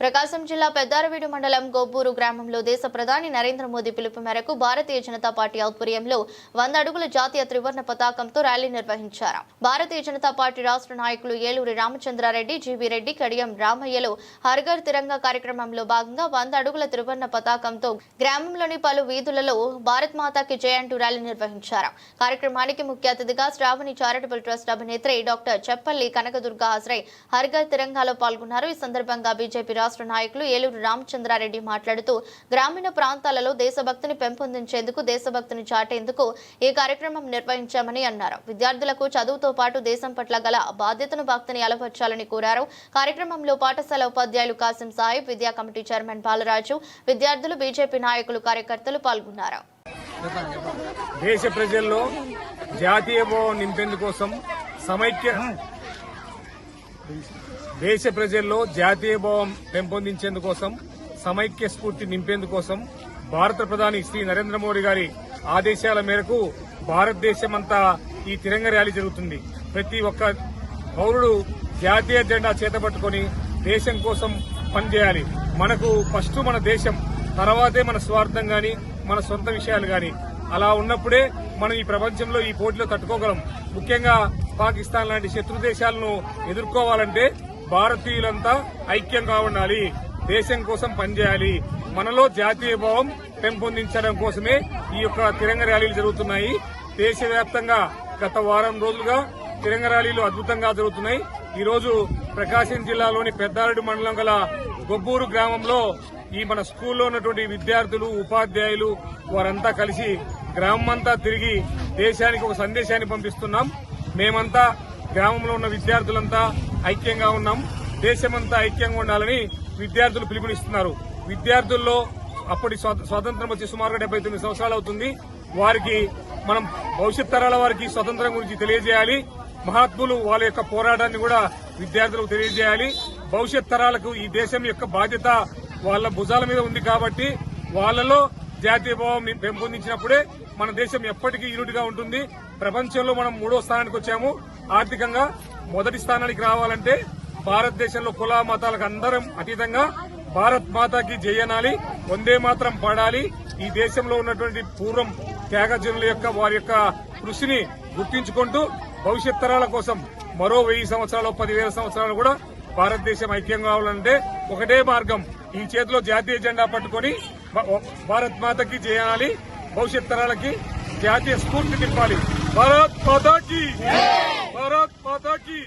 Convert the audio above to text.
ప్రకాశం జిల్లా పెద్దారవీడు మండలం గోబూరు గ్రామంలో దేశ ప్రధాని నరేంద్ర మోదీ పిలుపు మేరకు భారతీయ జనతా పార్టీ ఆధ్వర్యంలో వంద అడుగుల జాతీయ త్రివర్ణ పతాకంతో ర్యాలీ నిర్వహించారు. భారతీయ జనతా పార్టీ రాష్ట్ర నాయకులు ఏలూరి రామచంద్రారెడ్డి జీవీ రెడ్డి కడియం రామయ్యలు హర్ఘర్ తిరంగా కార్యక్రమంలో భాగంగా వంద అడుగుల త్రివర్ణ పతాకంతో గ్రామంలోని పలు వీధులలో భారత్ మాతాకి జయ అంటూ ర్యాలీ నిర్వహించారు. కార్యక్రమానికి ముఖ్య అతిథిగా శ్రావణి చారిటబుల్ ట్రస్ట్ అభినేత్రి డాక్టర్ చెప్పల్లి కనకదుర్గ హాజరై హర్ఘర్ తిరంగాలో పాల్గొన్నారు. ఈ సందర్భంగా బీజేపీ రాష్ట్ర నాయకులు ఏలూరు రామచంద్రారెడ్డి మాట్లాడుతూ గ్రామీణ ప్రాంతాలలో దేశభక్తిని పెంపొందించేందుకు దేశభక్తిని చాటేందుకు ఈ కార్యక్రమం నిర్వహించామని అన్నారు. విద్యార్థులకు చదువుతో పాటు దేశం పట్ల గల బాధ్యతను భక్తిని అలవర్చాలని కోరారు. కార్యక్రమంలో పాఠశాల ఉపాధ్యాయులు కాసిం సాహిబ్ విద్యా కమిటీ చైర్మన్ బాలరాజు విద్యార్థులు బీజేపీ నాయకులు కార్యకర్తలు పాల్గొన్నారు. దేశ ప్రజల్లో జాతీయ భావం నింపేందుకోసం సమైక్య దేశ ప్రజల్లో జాతీయ భావం పెంపొందించేందుకోసం సమైక్య స్ఫూర్తి నింపేందుకోసం భారత ప్రధాని శ్రీ నరేంద్ర మోడీ గారి ఆదేశాల మేరకు భారతదేశమంతా ఈ తిరంగ ర్యాలీ జరుగుతుంది. ప్రతి ఒక్క పౌరుడు జాతీయ జెండా చేతపట్టుకొని దేశం కోసం పనిచేయాలి. మనకు ఫస్ట్ మన దేశం తర్వాతే మన స్వార్థం గాని మన సొంత విషయాలు గాని. అలా ఉన్నప్పుడే మనం ఈ ప్రపంచంలో ఈ పోటీలో తట్టుకోగలం. ముఖ్యంగా పాకిస్తాన్ లాంటి శత్రు దేశాలను ఎదుర్కోవాలంటే భారతీయులంతా ఐక్యంగా ఉండాలి. దేశం కోసం పనిచేయాలి. మనలో జాతీయ భావం పెంపొందించడం కోసమే ఈ యొక్క తిరంగ ర్యాలీలు జరుగుతున్నాయి. దేశవ్యాప్తంగా గత వారం రోజులుగా తిరంగ ర్యాలీలు అద్భుతంగా జరుగుతున్నాయి. ఈ రోజు ప్రకాశం జిల్లాలోని పెద్దారెడ్డి మండలం గల గొబ్బూరు గ్రామంలో ఈ మన స్కూల్లో ఉన్నటువంటి విద్యార్థులు ఉపాధ్యాయులు వారంతా కలిసి గ్రామమంతా తిరిగి దేశానికి ఒక సందేశాన్ని పంపిస్తున్నాం. మేమంతా గ్రామంలో ఉన్న విద్యార్థులంతా ఐక్యంగా ఉన్నాం. దేశమంతా ఐక్యంగా ఉండాలని విద్యార్థులు పిలుపునిస్తున్నారు. విద్యార్థుల్లో అప్పటి స్వాతంత్రం వచ్చి సుమారుగా డెబ్బై తొమ్మిది సంవత్సరాలు అవుతుంది. వారికి మనం భవిష్యత్ తరాల వారికి స్వతంత్రం గురించి తెలియజేయాలి. మహాత్ములు వాళ్ళ యొక్క పోరాటాన్ని కూడా విద్యార్థులకు తెలియజేయాలి. భవిష్యత్ తరాలకు ఈ దేశం యొక్క బాధ్యత వాళ్ళ భుజాల మీద ఉంది కాబట్టి వాళ్ళలో జాతీయ భావం పెంపొందించినప్పుడే మన దేశం ఎప్పటికీ యూనిట్గా ఉంటుంది. ప్రపంచంలో మనం మూడో స్థానానికి వచ్చాము. ఆర్థికంగా మొదటి స్థానానికి రావాలంటే భారతదేశంలో కుల మతాలకు అందరం అతీతంగా భారత్ మాతాకి జయనాలి వందే మాత్రం పాడాలి. ఈ దేశంలో ఉన్నటువంటి పూర్వం త్యాగజనుల యొక్క వారి యొక్క కృషిని గుర్తించుకుంటూ భవిష్యత్ తరాల కోసం మరో వెయ్యి సంవత్సరాలు పదివేల సంవత్సరాలు కూడా భారతదేశం ఐక్యం కావాలంటే ఒకటే మార్గం ఈ చేతిలో జాతీయ జెండా పట్టుకొని భారత్ మాతకి చేయాలి భవిష్యత్ తరాలకి జాతీయ స్ఫూర్తి నింపాలి. భారత్ మాతాకి భారత్ మాతాకి